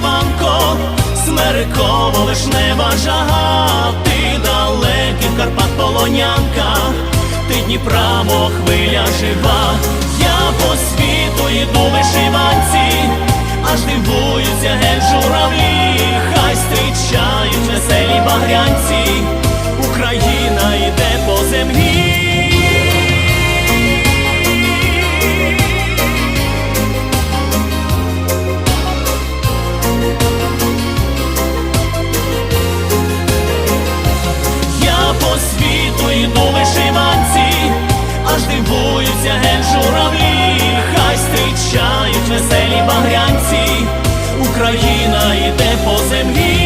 вишиванко, смериково вишнева жага, ти далеких Карпат полонянка, ти Дніпра, мов хвиля жива, я по світу. журавлі, хай стрічають веселі багрянці, Україна йде по землі.